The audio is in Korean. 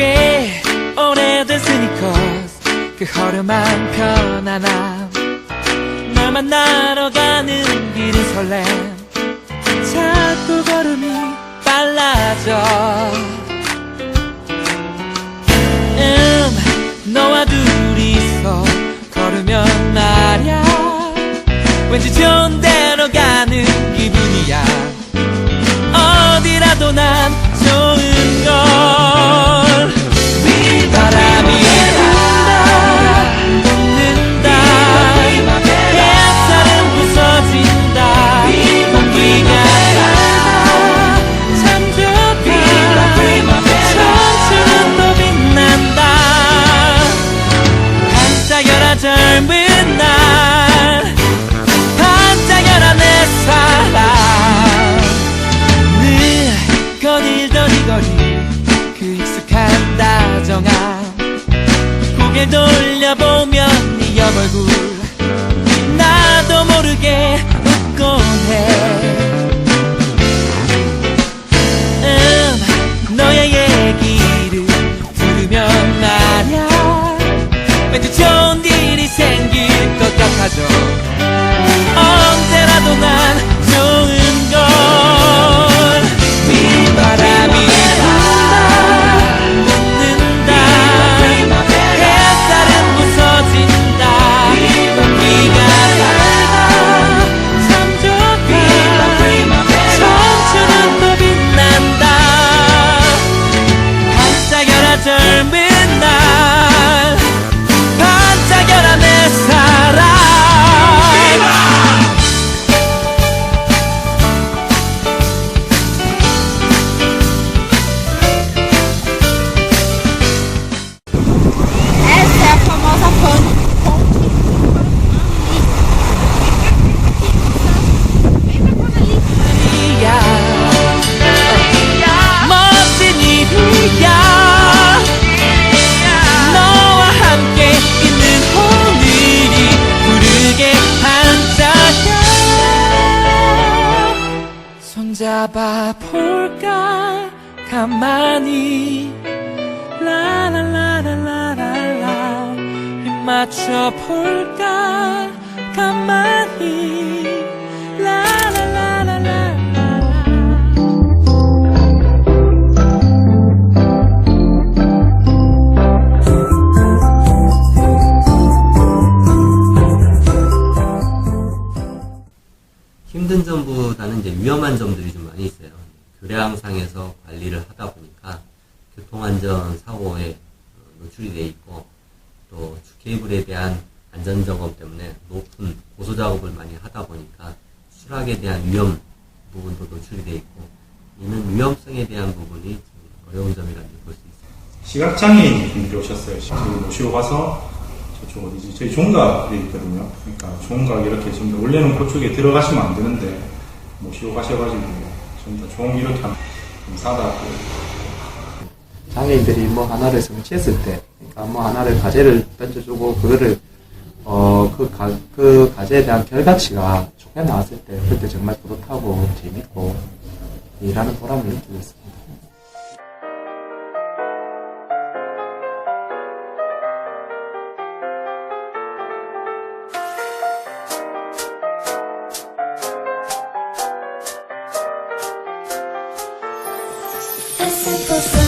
꽤 오래됐으니까 그 허름한 편안함 나 만나러 가는 길은 설렘. 자꾸 걸음이 빨라져. 음 너와 둘이서 걸으면 말야. 왠지 좋은 데로 가는 기분이야. 어디라도 난 고개 돌려보면 네 옆 얼굴 나도 모르게 잡아 볼까? 가만히. 라라라라라라라. 입 맞춰 볼까? 가만히 힘든 점보다는 이제 위험한 점들이 좀 많이 있어요. 교량상에서 관리를 하다 보니까 교통안전 사고에 어, 노출이 돼 있고 또 주케이블에 대한 안전 점검 때문에 높은 고소 작업을 많이 하다 보니까 수락에 대한 위험 부분도 노출이 돼 있고 이는 위험성에 대한 부분이 좀 어려운 점이라고 볼 수 있습니다. 시각장애인 분들이 오셨어요. 저희 모시고 가서 저쪽 어디지? 저희 종각에 있거든요. 그러니까 종각 이렇게 전부 다 원래는 그쪽에 들어가시면 안 되는데 모시고 가셔가지고 전부 다종 이렇게 사다 장애인들이 뭐 하나를 성취했을 때, 그러니까 뭐 하나를 과제를 던져주고 그거를 어그 가, 그 과제에 대한 결과치가 좋게 나왔을 때 그때 정말 뿌듯하고 재밌고 일하는 보람을 느끼고 있습니다. simple.